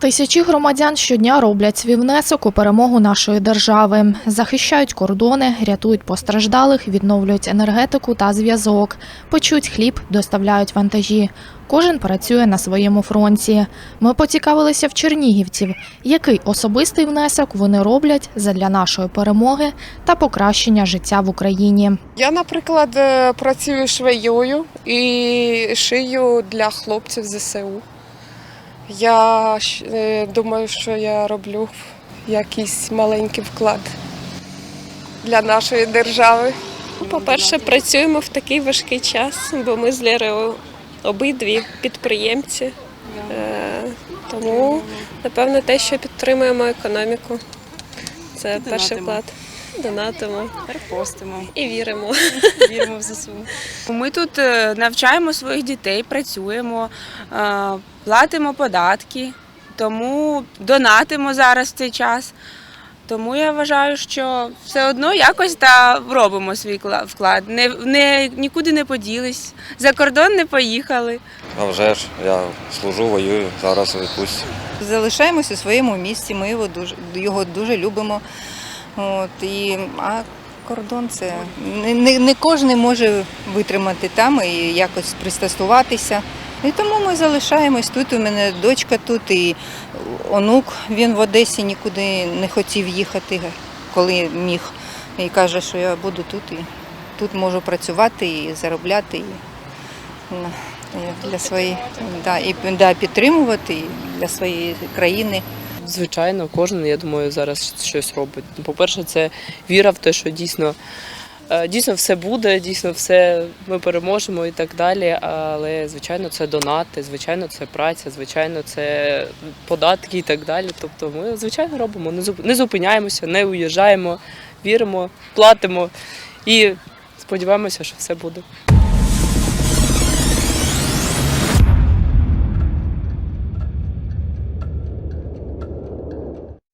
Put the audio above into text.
Тисячі громадян щодня роблять свій внесок у перемогу нашої держави, захищають кордони, рятують постраждалих, відновлюють енергетику та зв'язок, печуть хліб, доставляють вантажі. Кожен працює на своєму фронті. Ми поцікавилися в чернігівців, який особистий внесок вони роблять задля нашої перемоги та покращення життя в Україні. Я, наприклад, е, працюю швеєю і шию для хлопців ЗСУ. Я е, думаю, що я роблю якийсь маленький вклад для нашої держави. По-перше, працюємо в такий важкий час, бо ми з Лєрою обидві підприємці. Е, Тому, напевно, те, що підтримуємо економіку, це перший вклад. Донатимо Перепостимо, і віримо. віримо в ЗСУ. Ми тут е, навчаємо своїх дітей, працюємо, е, платимо податки, тому донатимо зараз в цей час. Тому я вважаю, що все одно якось та робимо свій вклад. Не, не, нікуди не поділись, за кордон не поїхали. А вже ж, я служу, воюю, зараз у відпустці. залишаємося у своєму місці. Ми його дуже його дуже любимо. От і а кордон це не, не, не кожен може витримати там і якось пристосуватися. І тому ми залишаємось тут. У мене дочка тут і онук. Він в Одесі нікуди не хотів їхати, коли міг. І каже, що я буду тут і тут можу працювати і заробляти. І, для своєї да, да, підтримувати і для своєї країни. Звичайно, кожен, я думаю, зараз щось робить. По-перше, це віра в те, що дійсно, е, дійсно все буде, дійсно все ми переможемо і так далі. Але, звичайно, це донати, звичайно, це праця, звичайно, це податки і так далі. Тобто ми, звичайно, робимо, не зупиняємося, не уїжджаємо, віримо, платимо і сподіваємося, що все буде.